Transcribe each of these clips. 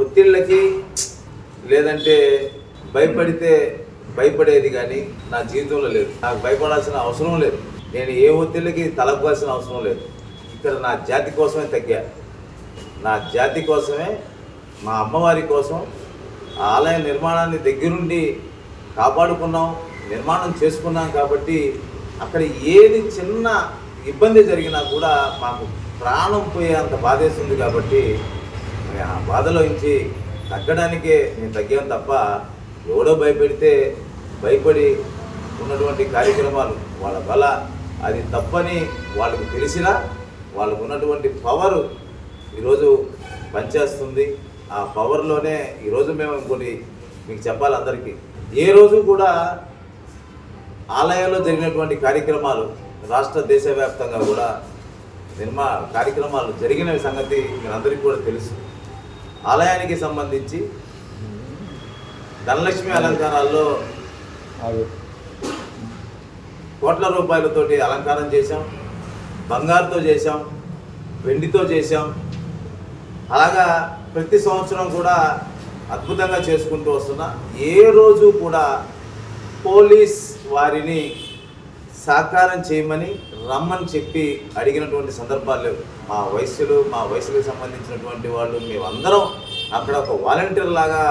ఒత్తిళ్ళకి లేదంటే భయపడితే భయపడేది కానీ నా జీవితంలో లేదు. నాకు భయపడాల్సిన అవసరం లేదు. నేను ఏ ఒత్తిళ్ళకి తలపాల్సిన అవసరం లేదు. ఇక్కడ నా జాతి కోసమే తగ్గా. నా జాతి కోసమే మా అమ్మవారి కోసం ఆలయ నిర్మాణాన్ని దగ్గరుండి కాపాడుకున్నాం నిర్మాణం చేసుకున్నాం కాబట్టి అక్కడ ఏది చిన్న ఇబ్బంది జరిగినా కూడా మాకు ప్రాణం పోయేంత బాధేస్తుంది కాబట్టి ఆ బాధలో ఇచ్చి తగ్గడానికే నేను తగ్గాను తప్ప ఎవడో భయపెడితే భయపడి ఉన్నటువంటి కార్యక్రమాలు వాళ్ళ బల అది తప్పని వాళ్ళకు తెలిసినా వాళ్ళకు ఉన్నటువంటి పవరు ఈరోజు పనిచేస్తుంది. ఆ పవర్లోనే ఈరోజు మేము కొన్ని మీకు చెప్పాలి అందరికీ. ఏ రోజు కూడా ఆలయాల్లో జరిగినటువంటి కార్యక్రమాలు రాష్ట్ర దేశవ్యాప్తంగా కూడా నిర్మా కార్యక్రమాలు జరిగిన సంగతి మీరందరికీ కూడా తెలుసు. ఆలయానికి సంబంధించి ధనలక్ష్మి అలంకారాల్లో కోట్ల రూపాయలతోటి అలంకారం చేశాం బంగారుతో చేశాం వెండితో చేశాం. అలాగా ప్రతి సంవత్సరం కూడా అద్భుతంగా చేసుకుంటూ వస్తున్నా. ఏ రోజు కూడా పోలీస్ వారిని సాకారం చేయమని రమ్మని చెప్పి అడిగినటువంటి సందర్భాలు లేవు. మా వయసులు మా వయసులకు సంబంధించినటువంటి వాళ్ళు మేమందరం అక్కడ ఒక వాలంటీర్ లాగా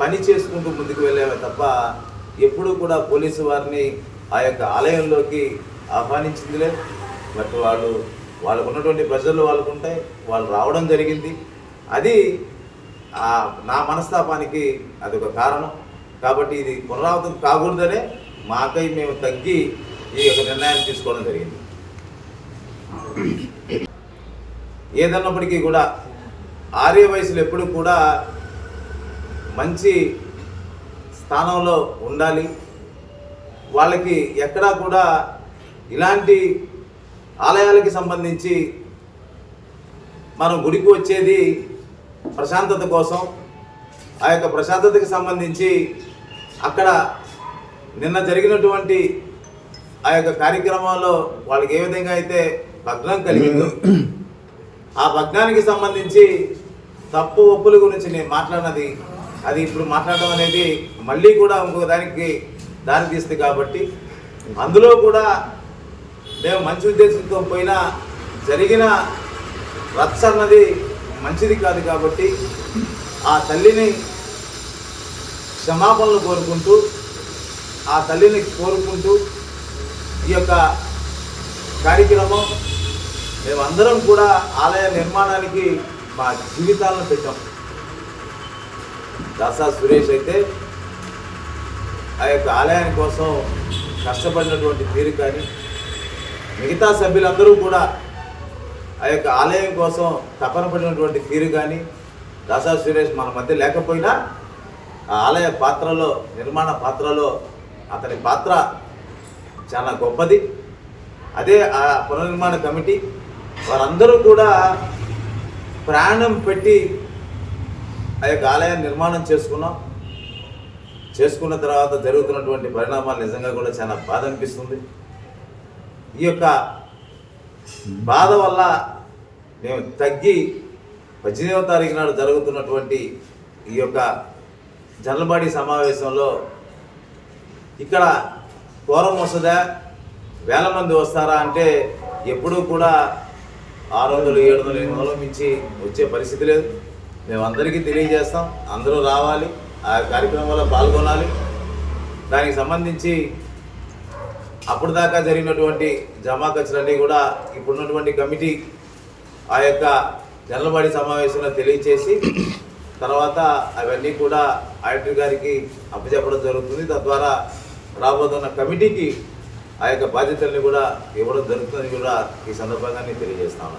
పని చేసుకుంటూ ముందుకు వెళ్ళామే తప్ప ఎప్పుడూ కూడా పోలీసు వారిని ఆ యొక్క ఆలయంలోకి ఆహ్వానించింది లేదు బట్ వాళ్ళు వాళ్ళకు ఉన్నటువంటి ప్రజలు వాళ్ళకు ఉంటాయి వాళ్ళు రావడం జరిగింది. అది నా మనస్తాపానికి అదొక కారణం. కాబట్టి ఇది పునరావృతం కాకూడదనే మాకై మేము తగ్గి ఈ యొక్క నిర్ణయాన్ని తీసుకోవడం జరిగింది. ఏదన్నప్పటికీ కూడా ఆర్య వయసులు ఎప్పుడు కూడా మంచి స్థానంలో ఉండాలి. వాళ్ళకి ఎక్కడా కూడా ఇలాంటి ఆలయాలకి సంబంధించి మనం గుడికి వచ్చేది ప్రశాంతత కోసం ఆ యొక్క ప్రశాంతతకి సంబంధించి అక్కడ నిన్న జరిగినటువంటి ఆ యొక్క కార్యక్రమంలో వాళ్ళకి ఏ విధంగా అయితే భగ్నం కలిగిందో ఆ భగ్నానికి సంబంధించి తప్పు ఒప్పుల గురించి నేను మాట్లాడినది అది ఇప్పుడు మాట్లాడడం అనేది మళ్ళీ కూడా ఇంకొక దానికి దారి తీస్తుంది కాబట్టి అందులో కూడా మేము మంచి ఉద్దేశంతో పోయినా జరిగిన రచ్చ అన్నది మంచిది కాదు కాబట్టి ఆ తల్లిని క్షమాపణలు కోరుకుంటూ ఆ తల్లిని కోరుకుంటూ ఈ యొక్క కార్యక్రమం మేమందరం కూడా ఆలయ నిర్మాణానికి మా జీవితాలను పెట్టాం. దాసా సురేష్ అయితే ఆ యొక్క ఆలయాని కోసం కష్టపడినటువంటి తీరు కానీ మిగతా సభ్యులందరూ కూడా ఆ యొక్క ఆలయం కోసం తపన పడినటువంటి తీరు కానీ దాసా సురేష్ మన మధ్య లేకపోయినా ఆ ఆలయ పాత్రలో నిర్మాణ పాత్రలో అతని పాత్ర చాలా గొప్పది. అదే ఆ పునర్నిర్మాణ కమిటీ వారందరూ కూడా ప్రాణం పెట్టి ఆ యొక్క ఆలయాన్ని నిర్మాణం చేసుకున్నాం. చేసుకున్న తర్వాత జరుగుతున్నటువంటి పరిణామాలు నిజంగా కూడా చాలా బాధ అనిపిస్తుంది. ఈ యొక్క బాధ వల్ల మేము తగ్గి పద్దెనిమిదవ తారీఖు నాడు జరుగుతున్నటువంటి ఈ యొక్క జనలబాడీ సమావేశంలో ఇక్కడ కోరం వస్తుందా వేల మంది వస్తారా అంటే ఎప్పుడూ కూడా ఆరు వందలు ఏడు వందలు ఎనిమిది వందలు మించి వచ్చే పరిస్థితి లేదు. మేము అందరికీ తెలియజేస్తాం. అందరూ రావాలి. ఆ కార్యక్రమంలో పాల్గొనాలి. దానికి సంబంధించి అప్పుడు దాకా జరిగినటువంటి జమా ఖర్చులన్నీ కూడా ఇప్పుడున్నటువంటి కమిటీ ఆ యొక్క జనలబడి సమావేశంలో తెలియచేసి తర్వాత అవన్నీ కూడా ఆడిటర్ గారికి అప్పచెప్పడం జరుగుతుంది. తద్వారా రాబోతున్న కమిటీకి ఆ యొక్క బాధ్యతల్ని కూడా ఇవ్వడం జరుగుతుందని కూడా ఈ సందర్భంగా నేను తెలియజేస్తాను